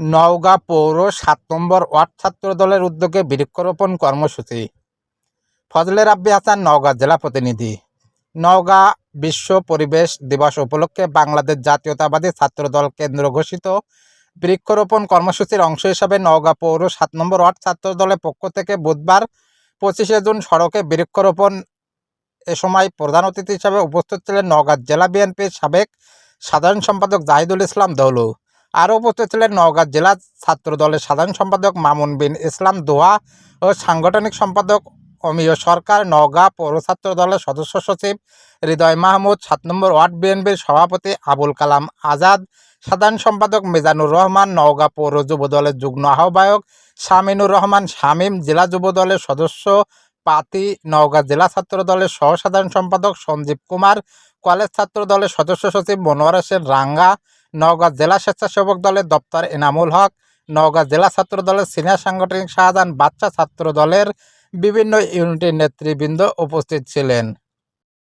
নওগাঁ পৌর সাত নম্বর ওয়ার্ড ছাত্র দলের উদ্যোগে বৃক্ষরোপণ কর্মসূচি। ফজলে রাব্বি হাসান, নওগাঁ জেলা প্রতিনিধি। নওগাঁ বিশ্ব পরিবেশ দিবস উপলক্ষে বাংলাদেশ জাতীয়তাবাদী ছাত্র দল কেন্দ্র ঘোষিত বৃক্ষরোপণ কর্মসূচির অংশ হিসাবে নওগাঁ পৌর সাত নম্বর ওয়ার্ড ছাত্র দলের পক্ষ থেকে বুধবার পঁচিশে জুন সড়কে বৃক্ষরোপণ এ সময় প্রধান অতিথি হিসাবে উপস্থিত ছিলেন নওগাঁ জেলা বিএনপির সাবেক সাধারণ সম্পাদক জাহিদুল ইসলাম দৌলু। আরও উপস্থিত ছিলেন নওগাঁ জেলা ছাত্র দলের সাধারণ সম্পাদক মামুন বিন ইসলাম দোহা ও সাংগঠনিক সম্পাদক অমিয় সরকার। নওগাঁ পৌর ছাত্র দলের সদস্য সচিব হৃদয় মাহমুদ, সাত নম্বর ওয়ার্ড বিএনপির সভাপতি আবুল কালাম আজাদ, সাধারণ সম্পাদক মিজানুর রহমান, নওগাঁ পৌর যুব দলের যুগ্ম আহ্বায়ক শামিনুর রহমান, শামীম জেলা যুব দলের সদস্য পাতি, নওগাঁ জেলা ছাত্র দলের সহ সাধারণ সম্পাদক সঞ্জীব কুমার, কলেজ ছাত্র দলের সদস্য সচিব মনোয়ার হোসেন রাঙ্গা নওগাঁ জেলা স্বেচ্ছাসেবক দলের দপ্তর এনামুল হক, নওগাঁ জেলা ছাত্র দলের সিনিয়র সাংগঠনিক শাহজাহান বাচ্চা ছাত্র দলের বিভিন্ন ইউনিটের নেতৃবৃন্দ উপস্থিত ছিলেন।